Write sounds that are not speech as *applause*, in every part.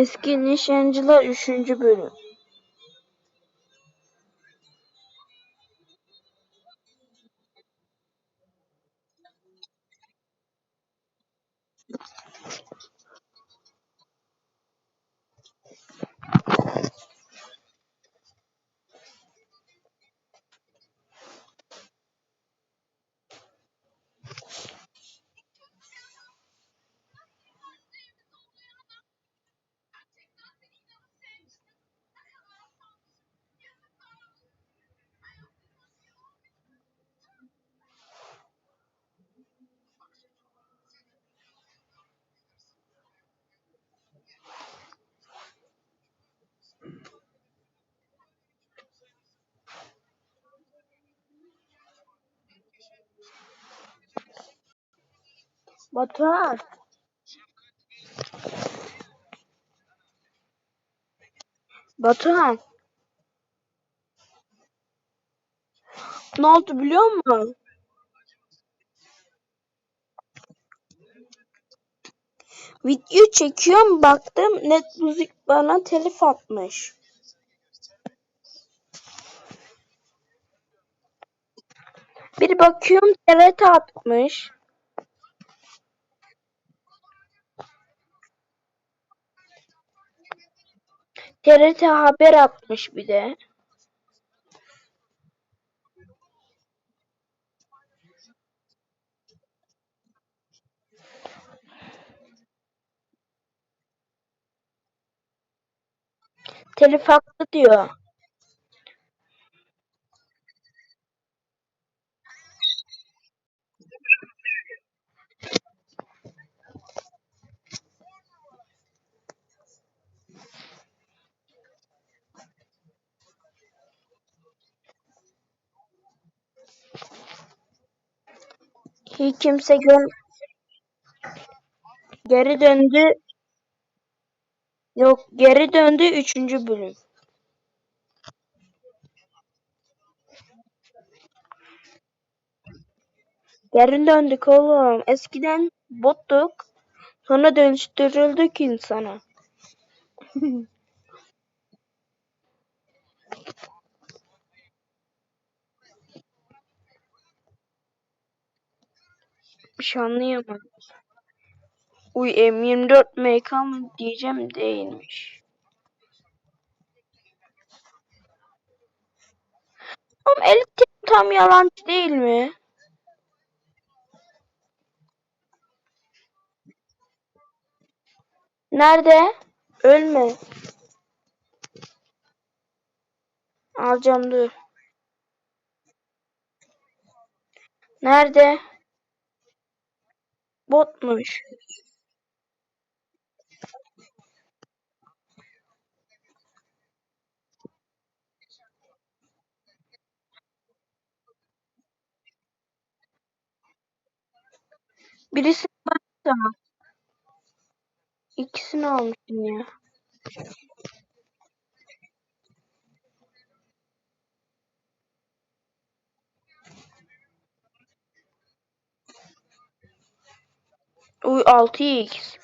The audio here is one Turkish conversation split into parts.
Eski Nişancılar 3. bölüm. Batuhan. Batuhan. Ne oldu biliyor musun? Video çekiyorum baktım net müzik bana telif atmış. Bir bakıyorum TRT atmış. TRT haber atmış bir de. Telif hakkı diyor. Hiç kimse gör geri döndü. Yok geri döndü 3. bölüm. Geri döndük oğlum. Eskiden bottuk. Sonra dönüştürüldük insana. *laughs* Bir şey anlayamadım. Uy M24 MK mı diyeceğim değilmiş. Oğlum elit tam yalancı değil mi? Nerede? Ölme. Alacağım dur. Nerede? Botmuş. Birisi tamam. İkisini almışım ya. Uy 6x.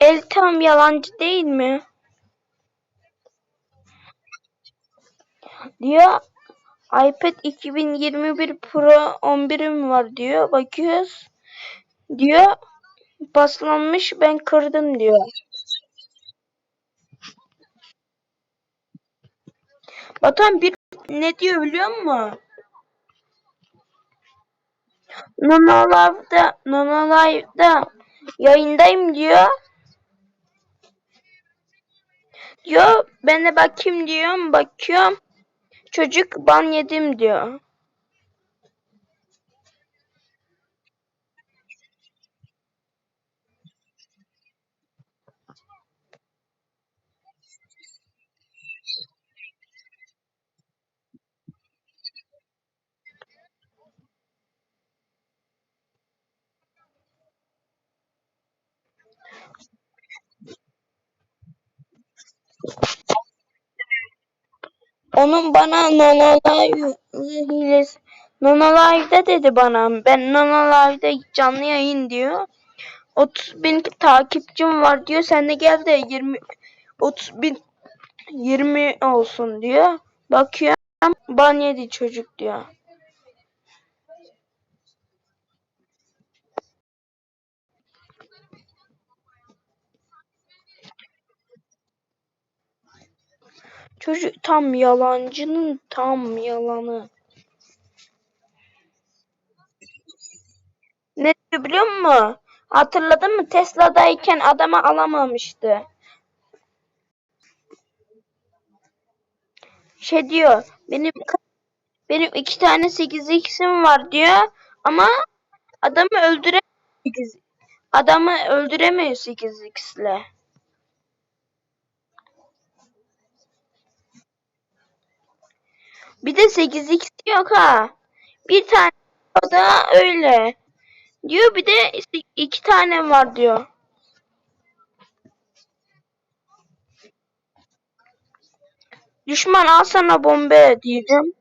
El tam yalancı değil mi? Diyor iPad 2021 Pro 11'im var diyor. Bakıyoruz. Diyor paslanmış ben kırdım diyor. Batuhan bir ne diyor biliyor musun? Nono Live'da yayındayım diyor. Diyor ben de bakayım diyorum bakıyorum. Çocuk ban yedim diyor. Onun bana Nono Live hilesi Nono Live'da dedi bana. Ben Nono Live'da canlı yayın diyor. 30 bin takipçim var diyor. Sen de gel de 20 30 bin 20 olsun diyor. Bakıyorum ban yedi çocuk diyor. Çocuk tam yalancının tam yalanı. Ne diyor biliyor musun? Hatırladın mı? Tesla'dayken adama alamamıştı. Şey diyor. Benim benim iki tane 8x'im var diyor. Ama adamı öldüremiyor. Adamı öldüremiyor 8x'le. Bir de 8x yok ha. Bir tane o da öyle. Diyor bir de iki tane var diyor. Düşman al sana bombe diyeceğim.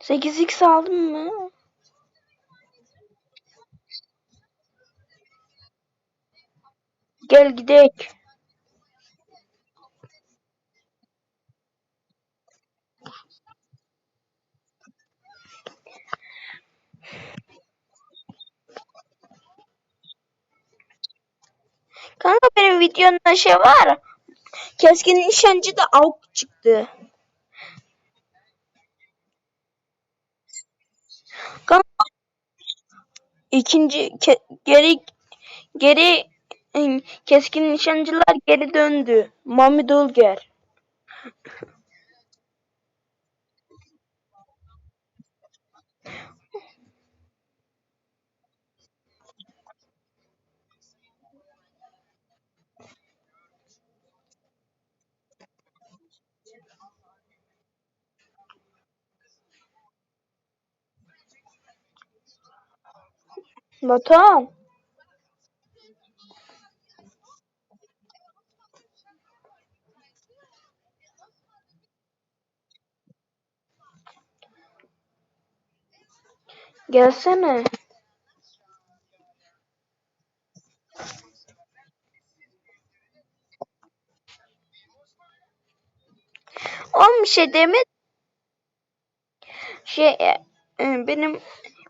Sekiz x aldın mı? Gel gidek. Kanka benim videomda şey var. Keskin nişancı da avuk çıktı. Kanka ikinci geri geri keskin nişancılar geri döndü. Mami Dulger. Batuhan. Gelsene. Oğlum bir şey demedi. Şey e, e, benim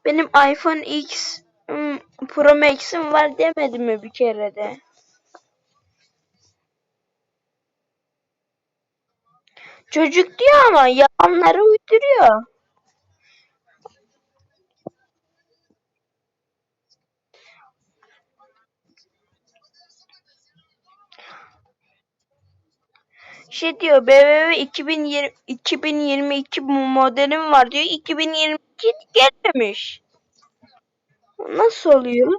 benim iPhone X ım, Pro Max'im var demedi mi bir kere de? Çocuk diyor ama yalanları uyduruyor. Şey diyor BMW 2020 2022 modelim var diyor. 2022 gelmemiş. Nasıl oluyor?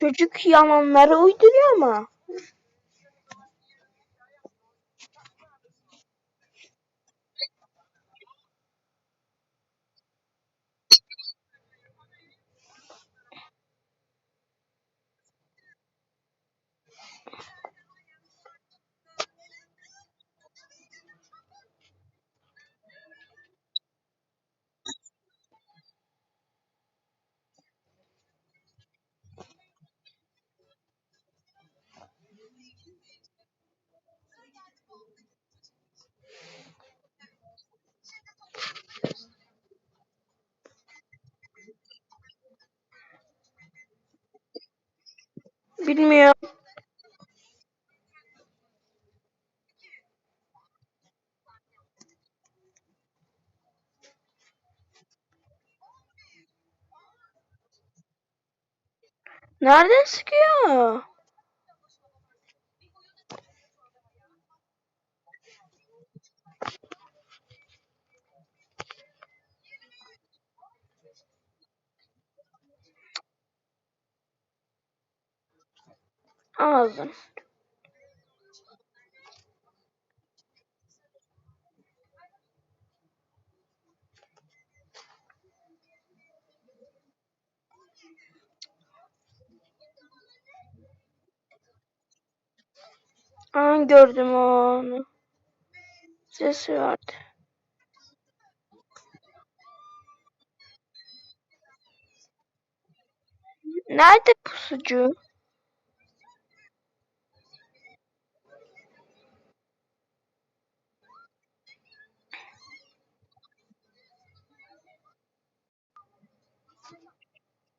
Çocuk yalanları uyduruyor ama. Bilmiyorum. Nereden sıkıyor? Ağzım. Aa, gördüm onu. Sesi vardı. Nerede pusucu?